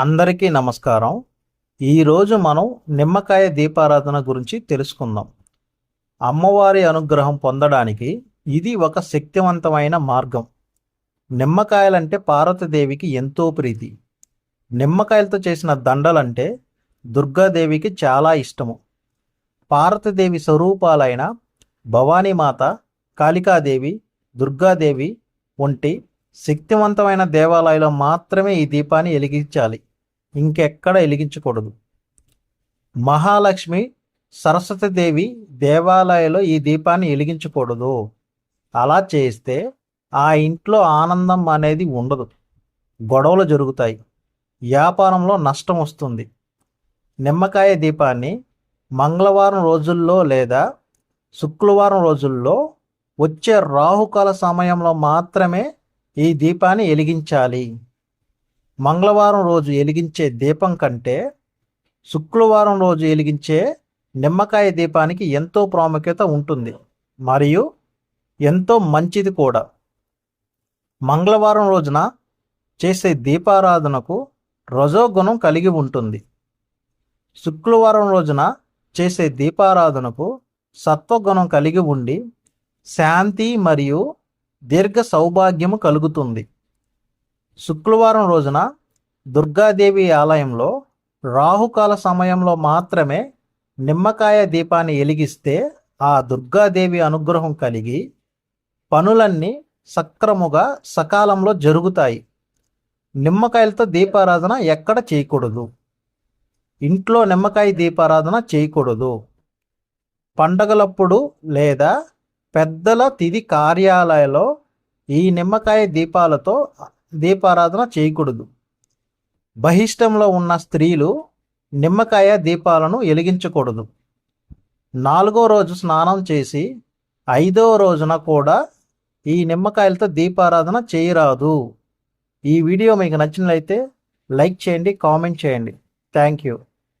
అందరికీ నమస్కారం. ఈరోజు మనం నిమ్మకాయ దీపారాధన గురించి తెలుసుకుందాం. అమ్మవారి అనుగ్రహం పొందడానికి ఇది ఒక శక్తివంతమైన మార్గం. నిమ్మకాయలంటే పార్వతీదేవికి ఎంతో ప్రీతి. నిమ్మకాయలతో చేసిన దండలంటే దుర్గాదేవికి చాలా ఇష్టము. పార్వతీదేవి స్వరూపాలైన భవానీమాత కాళికాదేవి దుర్గాదేవి వంటి శక్తివంతమైన దేవాలయంలో మాత్రమే ఈ దీపాన్ని వెలిగించాలి. ఇంకెక్కడ వెలిగించకూడదు. మహాలక్ష్మి సరస్వతీదేవి దేవాలయంలో ఈ దీపాన్ని వెలిగించకూడదు. అలా చేస్తే ఆ ఇంట్లో ఆనందం అనేది ఉండదు. గొడవలు జరుగుతాయి. వ్యాపారంలో నష్టం వస్తుంది. నిమ్మకాయ దీపాన్ని మంగళవారం రోజుల్లో లేదా శుక్రవారం రోజుల్లో వచ్చే రాహుకాల సమయంలో మాత్రమే ఈ దీపాన్ని వెలిగించాలి. మంగళవారం రోజు వెలిగించే దీపం కంటే శుక్రవారం రోజు వెలిగించే నిమ్మకాయ దీపానికి ఎంతో ప్రాముఖ్యత ఉంటుంది. మరియు ఎంతో మంచిది కూడా. మంగళవారం రోజున చేసే దీపారాధనకు రజోగుణం కలిగి ఉంటుంది. శుక్రవారం రోజున చేసే దీపారాధనకు సత్వగుణం కలిగి ఉండి శాంతి మరియు దీర్ఘ సౌభాగ్యము కలుగుతుంది. శుక్రవారం రోజున దుర్గాదేవి ఆలయంలో రాహుకాల సమయంలో మాత్రమే నిమ్మకాయ దీపాన్ని వెలిగిస్తే ఆ దుర్గాదేవి అనుగ్రహం కలిగి పనులన్నీ సక్రముగా సకాలంలో జరుగుతాయి. నిమ్మకాయలతో దీపారాధన ఎక్కడ చేయకూడదు. ఇంట్లో నిమ్మకాయ దీపారాధన చేయకూడదు. పండగలప్పుడు లేదా పెద్దల తిది కార్యాలయంలో ఈ నిమ్మకాయ దీపాలతో దీపారాధన చేయకూడదు. బహిష్టంలో ఉన్న స్త్రీలు నిమ్మకాయ దీపాలను వెలిగించకూడదు. నాలుగో రోజు స్నానం చేసి ఐదో రోజున కూడా ఈ నిమ్మకాయలతో దీపారాధన చేయరాదు. ఈ వీడియో మీకు నచ్చినట్లయితే లైక్ చేయండి కామెంట్ చేయండి. Thank you.